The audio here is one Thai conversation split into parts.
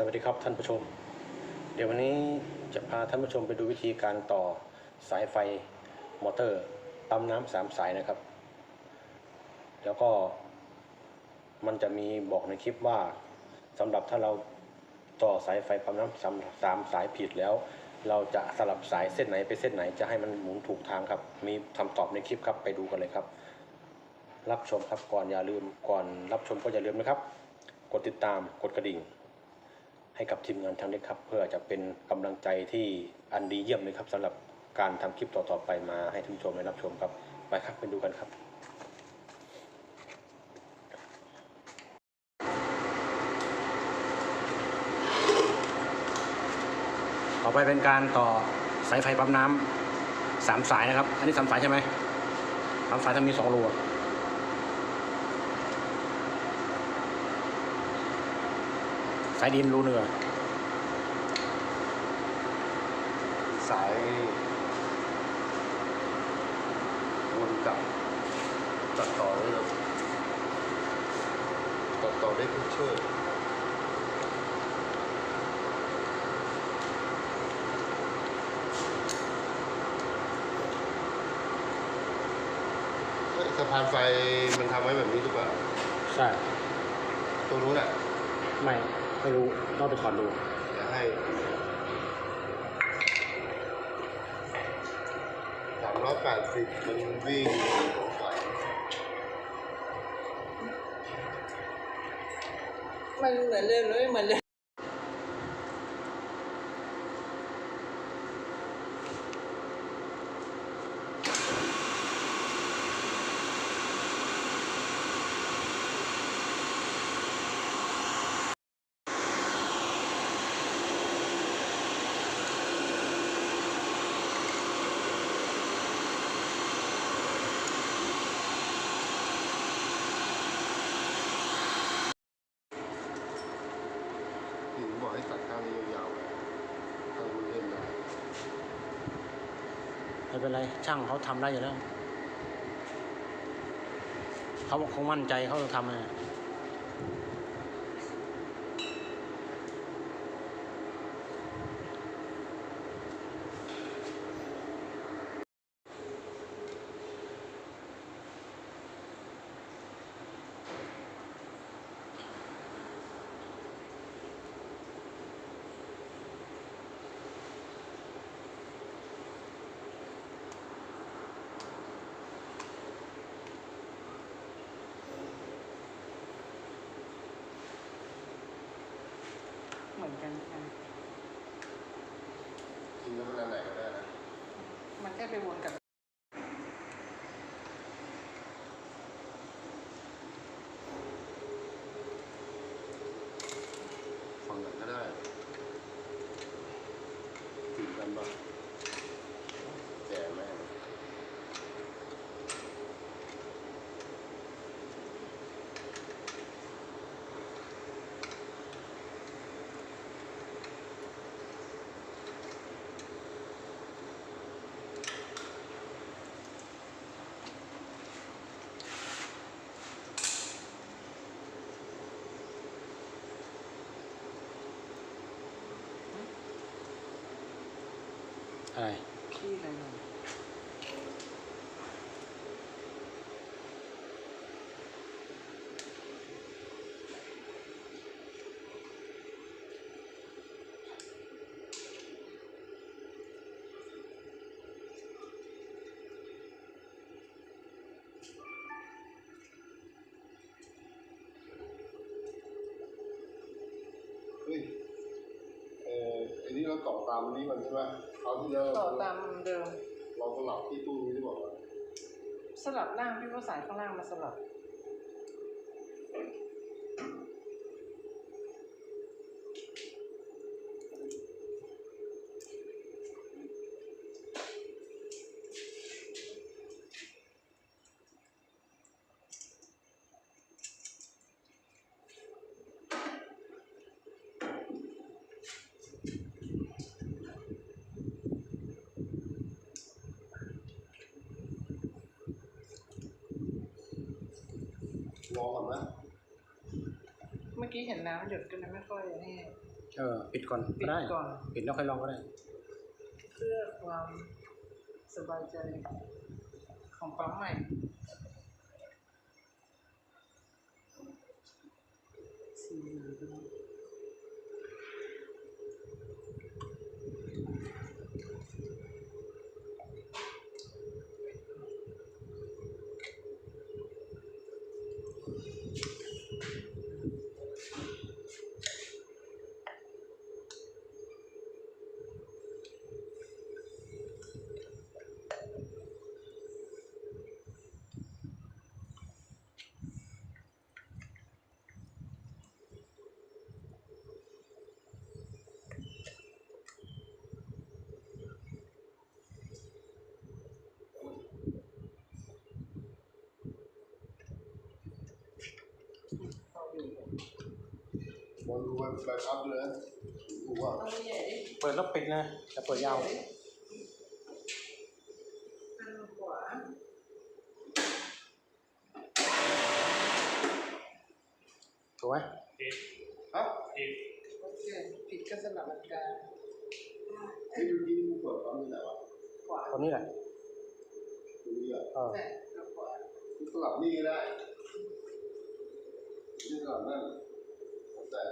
สวัสดีครับท่านผู้ชม เดี๋ยววันนี้จะพาท่านผู้ชมไปดูวิธีการต่อสายไฟมอเตอร์ปั๊มน้ำสามสายนะครับ แล้วก็มันจะมีบอกในคลิปว่าสำหรับถ้าเราต่อสายไฟปั๊มน้ำสามสามสายผิดแล้ว เราจะสลับสายเส้นไหนไปเส้นไหนจะให้มันหมุนถูกทางครับ มีคำตอบในคลิปครับไปดูกันเลยครับ รับชมครับก่อนอย่าลืมก่อนรับชมก็อย่าลืมนะครับ กดติดตามกดกระดิ่ง ให้กับทีมงานทางเล็กครับ เพื่อจะเป็นกำลังใจที่อันดีเยี่ยมเลยครับสำหรับการทำคลิปต่อๆไปมาให้ท่านผู้ชมได้รับชมครับ ไปครับไปดูกันครับต่อไปเป็นการต่อสายไฟปั๊มน้ำสามสายนะครับ อันนี้สามสายใช่ไหมสามสายจะมีสองรูอะ สายดินรูเนื้อะสายวนกลับตัดต่อได้เลยตัดต่อได้ทุกเชือกเฮ้ยสะพานไฟมันทำไว้แบบนี้หรือเปล่า ใช่ ตรงนู้นอะ ไม่ ไม่รู้ต้องไปถอดดูเดี๋ยวให้สามร้อยแปดสิบมันวิ่งสงสัยมันเหมือนเดิมหรือไม่เหมือนเดิม ถึงบอกให้ตัดข้างนี้ยาวๆข้างนู้นเล่นได้ไม่เป็นไรช่างเขาทำได้อยู่แล้ว เขาคงมั่นใจเขาจะทำนะเริงแล้วมันอันไหนก็ได้นะมันแค่ไปวนกับฝั่งไหนก็ได้ถึงกันปะ อะไร ขี้อะไรหน่อย เฮ้ยเออไอ้นี่เรา ต่อตามนี้มันใช่ไหมเขาวที่แล้วต่อตามเดิม เราสลับที่ตู้นี้หรือเปล่าวะสลับล่างพี่ก็สายข้างล่างมาสลับ ลอก่อนไหมเมื่อกี้เห็นน้ำหยดกันเลยไม่ค่อยนี่แค่เออปิดก่อนปิก็ดได้ก่อนปิดแล้วค่อยลองก็ได้ เพื่อความสบายใจของปั๊มใหม่สีเหลือ บอลดูใบใบพัดเลยนะดูว่าเอาใหญ่ดิเปิดแล้วปิดนะจะเปิดยาว อันขวาถูกไหมฮะโอเคผิดก็สลับอันกลางไอ้เมื่อกี้มึงเปิดปั๊มที่ไหนวะขวาตรงนี้แหละตรงนี้อะเออ แต่แล้วขวา มึงสลับนี่ก็ได้นี่สลับนั่นแต่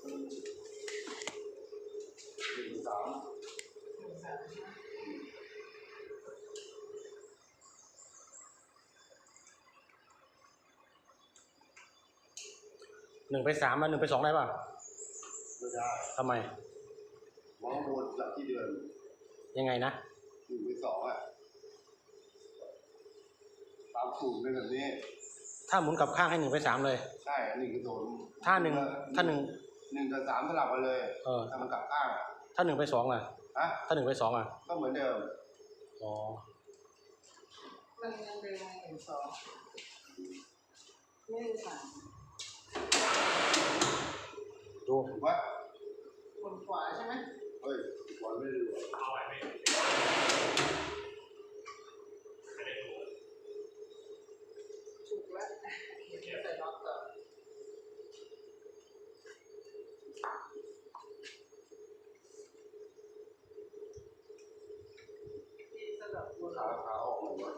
หนึ่ง สามหนึ่งสามห้าหนึ่งไปสามมาหนึ่งไปสองได้ป่ะไม่ได้ทำไมมองบนหลักที่เดือนยังไงนะหนึ่งไปสองอะตามสูตรเป็นแบบนี้ ถ้าหมุนกลับข้างให้หนึ่งไปสามเลย ใช่อันนี้คือโดนถ้าหนึ่งถ้าหนึ่งหนึ่งกับสามสลับกันเลยเออถ้ามันกลับข้างอะ ถ้าหนึ่งไปสองอะฮะถ้าหนึ่งไปสองอะ ก็เหมือนเดิม อ๋อ มันยังเป็นหนึ่งสองไม่ได้สามดูถูกปะบนขวาใช่ไหมเฮ้ยบอลไม่ได้ดูอะถูกแล้วเห็นใส่น็อตต่อที่สลับบน ขาขาออกหมดวะ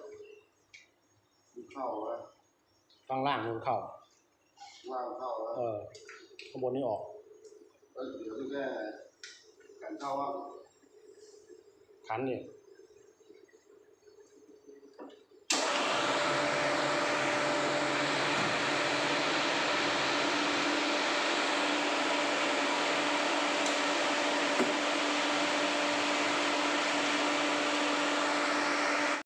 มีเข้าวะข้างล่างหมุนเข้า ล่างเข้าแล้วเออ ข้างบนนี่ออกเอ้ยเดี๋ยวดูแก้ไงกันเข้าว่าขันเนี่ยเ